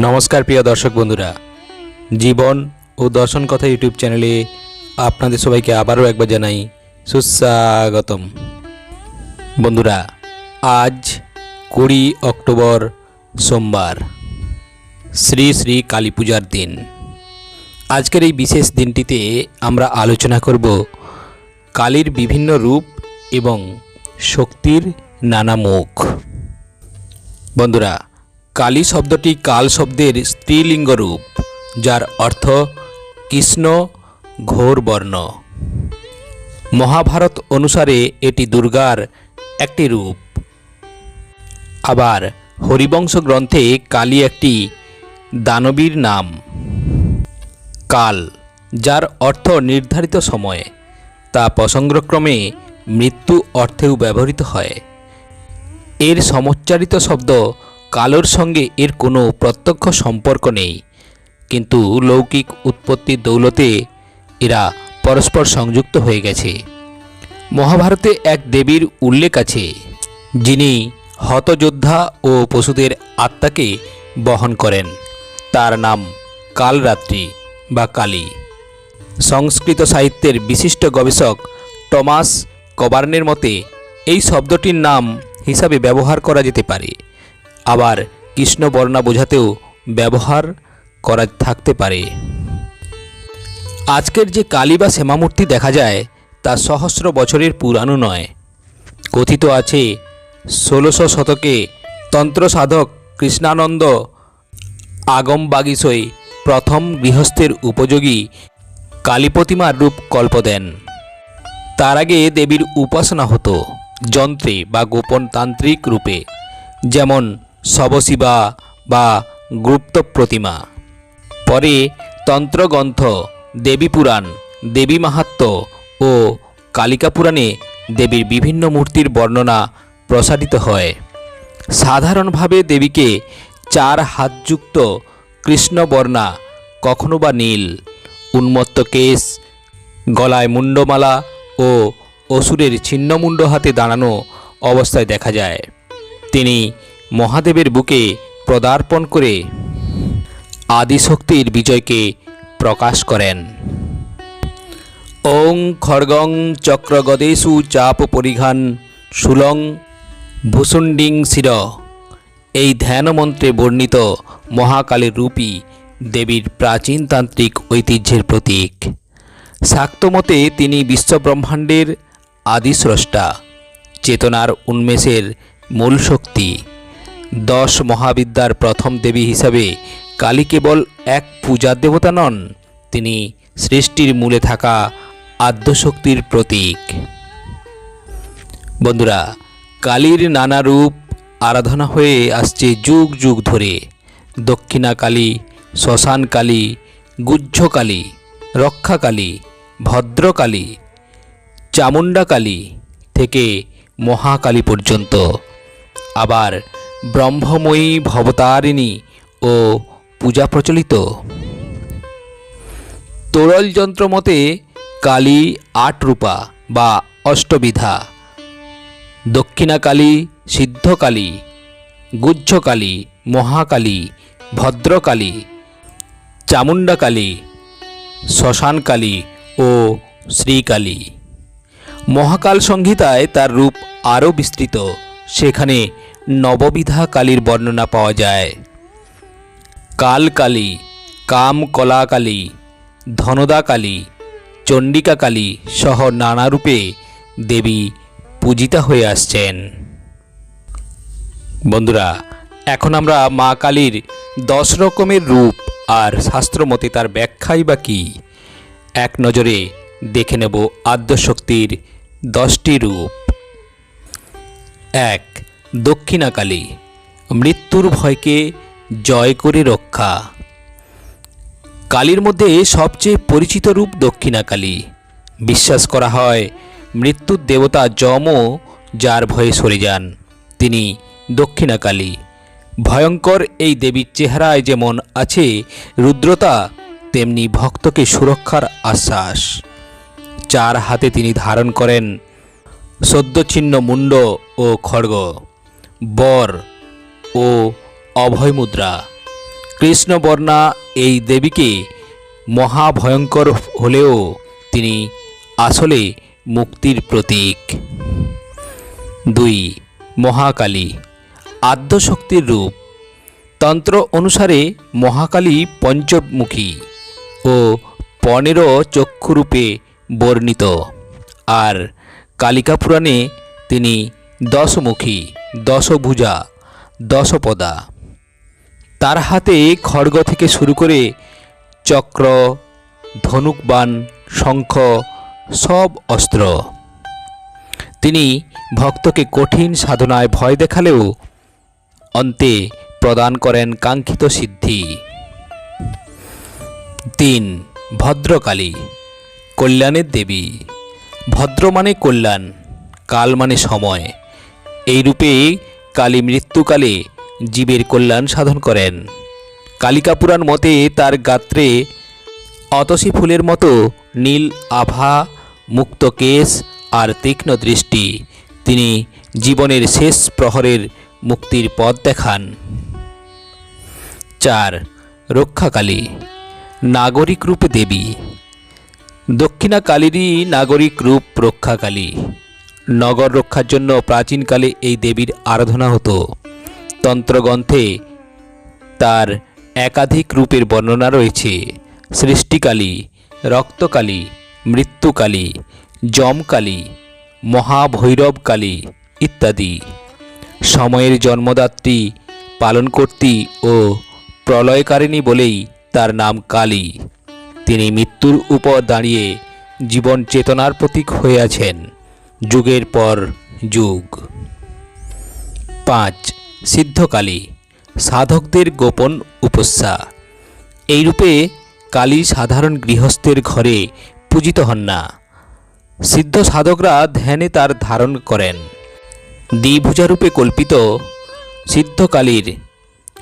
নমস্কার প্রিয় দর্শক বন্ধুরা। জীবন ও দর্শন কথা ইউটিউব চ্যানেলে আপনাদের সবাইকে আবারও একবার জানাই সুস্বাগতম। বন্ধুরা, আজ কুড়ি অক্টোবর সোমবার, শ্রী শ্রী কালী পূজার দিন। আজকের এই বিশেষ দিনটিতে আমরা আলোচনা করব কালীর বিভিন্ন রূপ এবং শক্তির নানা মুখ। বন্ধুরা কালী শব্দটি কাল শব্দের স্ত্রীলিঙ্গ রূপ যার অর্থ কৃষ্ণ ঘোর বর্ণ। মহাভারত অনুসারে এটি দুর্গার একটি রূপ। আবার হরিবংশ গ্রন্থে কালী একটি দানবীর নাম। কাল, যার অর্থ নির্ধারিত সময়, তা প্রসঙ্গক্রমে মৃত্যু অর্থেও ব্যবহৃত হয়। এর সমচ্চারিত শব্দ কালোর সঙ্গে এর কোনো প্রত্যক্ষ সম্পর্ক নেই। কিন্তু লৌকিক উৎপত্তির দৌলতে এরা পরস্পর সংযুক্ত হয়ে গেছে। মহাভারতে এক দেবীর উল্লেখ আছে, যিনি হতযোদ্ধা ও পশুদের আত্মাকে বহন করেন। তার নাম কালরাত্রি বা কালী। সংস্কৃত সাহিত্যের বিশিষ্ট গবেষক টমাস কবার্নের মতে, এই শব্দটির নাম হিসাবে ব্যবহার করা যেতে পারে। আবার কৃষ্ণ বর্ণা বোঝাতেও ব্যবহার করা থাকতে পারে। আজকের যে কালী বা শ্যামামূর্তি দেখা যায়, তা সহস্র বছরের পুরানো নয়। কথিত আছে, ষোলোশো শতকে তন্ত্র সাধক কৃষ্ণানন্দ আগম বাগিসই প্রথম গৃহস্থের উপযোগী কালী প্রতিমার রূপ কল্প দেন। তার আগে দেবীর উপাসনা হতো, যন্ত্রে বা গোপন তান্ত্রিক রূপে। যেমন শবশিবা বা গুপ্ত প্রতিমা পরে তন্ত্রগ্রন্থ দেবী পুরাণ দেবী মাহাত্ম্য ও কালিকা পুরাণে দেবীর বিভিন্ন মূর্তির বর্ণনা প্রসারিত হয়। সাধারণভাবে দেবীকে চার হাতযুক্ত কৃষ্ণবর্ণা কখনো বা নীল, উন্মত্ত কেশ, গলায় মুন্ডমালা ও অসুরের ছিন্নমুণ্ড হাতে দাঁড়ানো অবস্থায় দেখা যায়। তিনি মহাদেবের বুকে পদার্পণ করে আদিশক্তির বিজয়কে প্রকাশ করেন। ওং খড়গং চক্রগদেশু চাপ পরিঘান সুলং ভূসুণ্ডিং শির। এই ধ্যান মন্ত্রে বর্ণিত মহাকালীর রূপী দেবীর প্রাচীনতান্ত্রিক ঐতিহ্যের প্রতীক। শাক্তমতে তিনি বিশ্বব্রহ্মাণ্ডের আদিস্রষ্টা, চেতনার উন্মেষের মূল শক্তি। দশ মহাবিদ্যার প্রথম দেবী হিসাবে কালী কেবল এক পূজার দেবতা নন, তিনি সৃষ্টির মূলে থাকা আদ্যশক্তির প্রতীক। বন্ধুরা, কালীর নানা রূপ আরাধনা হয়ে আসছে যুগ যুগ ধরে। দক্ষিণা কালী, শ্মশান কালী গুজ্জ কালী রক্ষাকালী ভদ্রকালী চামুণ্ডা কালী থেকে মহাকালী পর্যন্ত। আবার ব্রহ্মময়ী ভবতারিণী ও পূজা প্রচলিত। তোরল যন্ত্র মতে কালী আট রূপা বা অষ্টবিধা। দক্ষিণাকালী সিদ্ধকালী গুজ্জকালী মহাকালী ভদ্রকালী চামুণ্ডাকালী শ্মশানকালী ও শ্রীকালী মহাকাল সংহিতায় তার রূপ আরও বিস্তৃত। সেখানে নববিধা কালীর বর্ণনা পাওয়া যায়। কাল কালী কাম কলা কালী ধনদা কালী চণ্ডিকা কালী সহ নানা রূপে দেবী পূজিতা হয়ে আসছেন। বন্ধুরা, এখন আমরা মা কালীর দশ রকমের রূপ আর শাস্ত্রমতে তার ব্যাখ্যাই বা কী? এক নজরে দেখে নেব আদ্যশক্তির দশটি রূপ। এক দক্ষিণাকালী, মৃত্যুর ভয়কে জয় করে রক্ষা। কালীর মধ্যে সবচেয়ে পরিচিত রূপ দক্ষিণাকালী। বিশ্বাস করা হয়, মৃত্যুর দেবতা যমও যার ভয়ে সরে যান। তিনি দক্ষিণাকালী। ভয়ঙ্কর এই দেবীর চেহারায় যেমন আছে রুদ্রতা, তেমনি ভক্তকে সুরক্ষার আশ্বাস। চার হাতে তিনি ধারণ করেন সদ্যচ্ছিন্ন মুণ্ড ও খড়গ। বর ও অভয় মুদ্রা কৃষ্ণবর্ণা এই দেবীকে মহাভয়ঙ্কর হলেও তিনি আসলে মুক্তির প্রতীক। দুই, মহাকালী। আদ্যশক্তির রূপ। তন্ত্র অনুসারে মহাকালী পঞ্চমুখী ও পনেরো চক্ষুরূপে বর্ণিত। আর কালিকা পুরাণে তিনি দশমুখী। দশভুজা, দশপদা। তার হাতে খড়গ থেকে শুরু করে চক্র, ধনুকবাণ, শঙ্খ, সব অস্ত্র। তিনি ভক্তকে কঠিন সাধনায় ভয় দেখালেও অন্তে প্রদান করেন কাঙ্ক্ষিত সিদ্ধি। তিন, ভদ্রকালী, কল্যাণের দেবী। ভদ্র মানে কল্যাণ, কাল মানে সময়। এই রূপে কালী মৃত্যুকালে জীবের কল্যাণ সাধন করেন। কালিকা পুরাণ মতে তার গাত্রে অতসী ফুলের মতো নীল আভা, মুক্ত কেশ আর তীক্ষ্ণ দৃষ্টি। তিনি জীবনের শেষ প্রহরের মুক্তির পথ দেখান। চার, রক্ষাকালী। নাগরিক রূপে দেবী। দক্ষিণা কালীরই নাগরিক রূপ রক্ষাকালী। নগর রক্ষার জন্য প্রাচীনকালে এই দেবীর আরাধনা হতো। তন্ত্রগ্রন্থে তার একাধিক রূপের বর্ণনা রয়েছে। সৃষ্টিকালী, রক্তকালী, মৃত্যুকালী, যমকালী, মহাভৈরবকালী ইত্যাদি। সময়ের জন্মদাত্রী পালনকর্তী ও প্রলয়কারিণী বলেই তার নাম কালী। তিনি মৃত্যুর উপর দাঁড়িয়ে জীবন চেতনার প্রতীক হয়ে আছেন। যুগের পর যুগ। পাঁচ, সিদ্ধকালী, সাধকদের গোপন উপস্যা। এইরূপে কালী সাধারণ গৃহস্থের ঘরে পূজিত হন না। সিদ্ধ সাধকরা ধ্যানে তার ধারণ করেন। দ্বিভুজারূপে কল্পিত সিদ্ধকালীর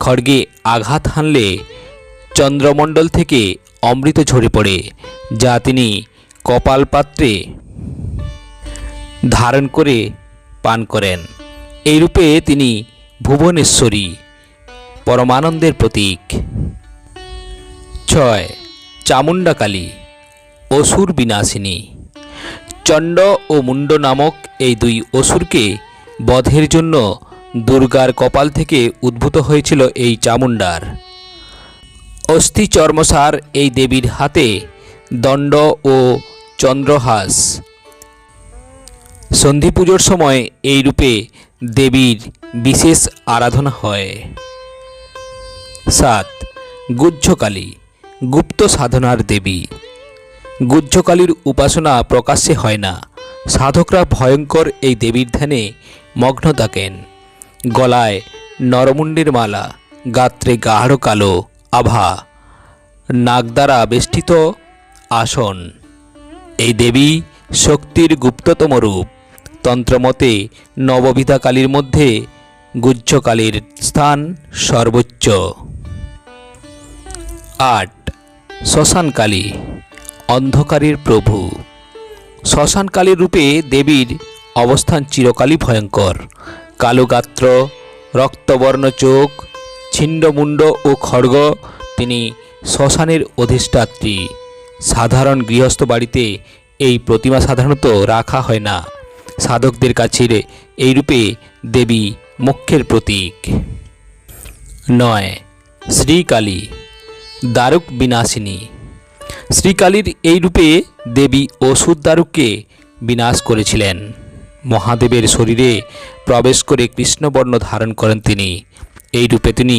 খড়গে আঘাত হানলে চন্দ্রমণ্ডল থেকে অমৃত ঝরে পড়ে, যা তিনি কপাল পাত্রে ধারণ করে পান করেন। এই রূপে তিনি ভুবনেশ্বরী, পরমানন্দের প্রতীক। ছয়, চামুণ্ডাকালী অসুর বিনাশিনী চণ্ড ও মুন্ড নামক এই দুই অসুরকে বধের জন্য দুর্গার কপাল থেকে উদ্ভূত হয়েছিল এই চামুণ্ডার। অস্থি চর্মসার এই দেবীর হাতে দণ্ড ও চন্দ্রহাস সন্ধি পুজোর সময় এই রূপে দেবীর বিশেষ আরাধনা হয়। সাত, গুহ্যকালী, গুপ্ত সাধনার দেবী। গুহ্যকালীর উপাসনা প্রকাশ্যে হয় না। সাধকরা ভয়ঙ্কর এই দেবীর ধ্যানে মগ্ন থাকেন। গলায় নরমুণ্ডের মালা, গাত্রে গাঢ় কালো আভা, নাক দ্বারা বেষ্টিত আসন। এই দেবী শক্তির গুপ্ততম রূপ। তন্ত্রমতে নববিধা কালীর মধ্যে গুহ্যকালীর স্থান সর্বোচ্চ। আট। শ্মশানকালী। অন্ধকারের প্রভু। শ্মশানকালীর রূপে দেবীর অবস্থান চিরকালই ভয়ঙ্কর। কালো গাত্র রক্তবর্ণ চোখ, ছিন্নমুণ্ড ও খড়গ তিনি শ্মশানের অধিষ্ঠাত্রী। সাধারণ গৃহস্থ বাড়িতে এই প্রতিমা সাধারণত রাখা হয় না। সাধকদের কাছে এই রূপে দেবী মুখ্যের প্রতীক। নয়, শ্রীকালী দারুক বিনাশিনী। শ্রীকালীর এই রূপে দেবী অসুর দারুককে বিনাশ করেছিলেন। মহাদেবের শরীরে প্রবেশ করে কৃষ্ণবর্ণ ধারণ করেন তিনি। এই রূপে তিনি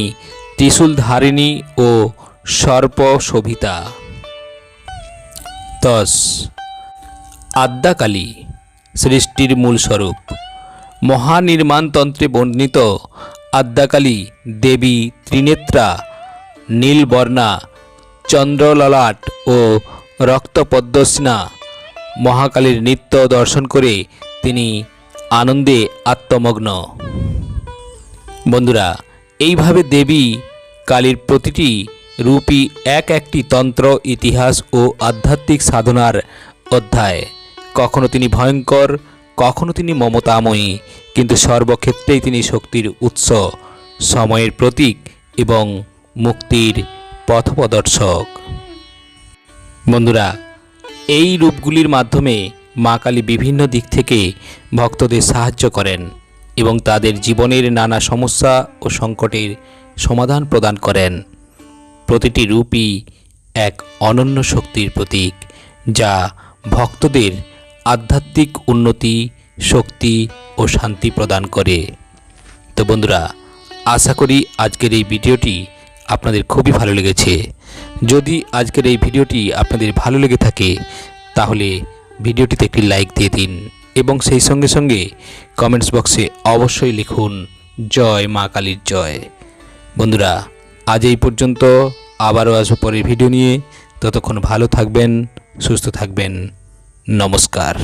ত্রিশূল ধারিণী ও সর্প শোভিতা। দশ, আদ্যাকালী সৃষ্টির মূল স্বরূপ। মহানির্মাণতন্ত্রে বর্ণিত আদ্যাকালী, দেবী, ত্রিনেত্রা, নীলবর্ণা, চন্দ্রললাট ও রক্তপদ্মস্না মহাকালীর নৃত্য দর্শন করে তিনি আনন্দে আত্মমগ্ন। বন্ধুরা, এইভাবে দেবী কালীর প্রতিটি রূপী এক একটি তন্ত্র, ইতিহাস ও আধ্যাত্মিক সাধনার অধ্যায়। কখনো তিনি ভয়ঙ্কর, কখনো তিনি মমতাময়ী, কিন্তু সর্বক্ষেত্রেই তিনি শক্তির উৎস, সময়ের প্রতীক এবং মুক্তির পথপ্রদর্শক। বন্ধুরা, এই রূপগুলির মাধ্যমে মা কালী বিভিন্ন দিক থেকে ভক্তদের সাহায্য করেন এবং তাদের জীবনের নানা সমস্যা ও সংকটের সমাধান প্রদান করেন। প্রতিটি রূপই এক অনন্য শক্তির প্রতীক, যা ভক্তদের আধ্যাত্মিক উন্নতি, শক্তি ও শান্তি প্রদান করে। তো বন্ধুরা, আশা করি আজকের এই ভিডিওটি আপনাদের খুবই ভালো লেগেছে। যদি আজকের এই ভিডিওটি আপনাদের ভালো লেগে থাকে, তাহলে ভিডিওটিতে একটি লাইক দিয়ে দিন এবং সেই সঙ্গে সঙ্গে কমেন্টস বক্সে অবশ্যই লিখুন, জয় মা কালীর জয়। বন্ধুরা, আজ এই পর্যন্ত আবারও আসব পরের ভিডিও নিয়ে। ততক্ষণ ভালো থাকবেন, সুস্থ থাকবেন। নমস্কার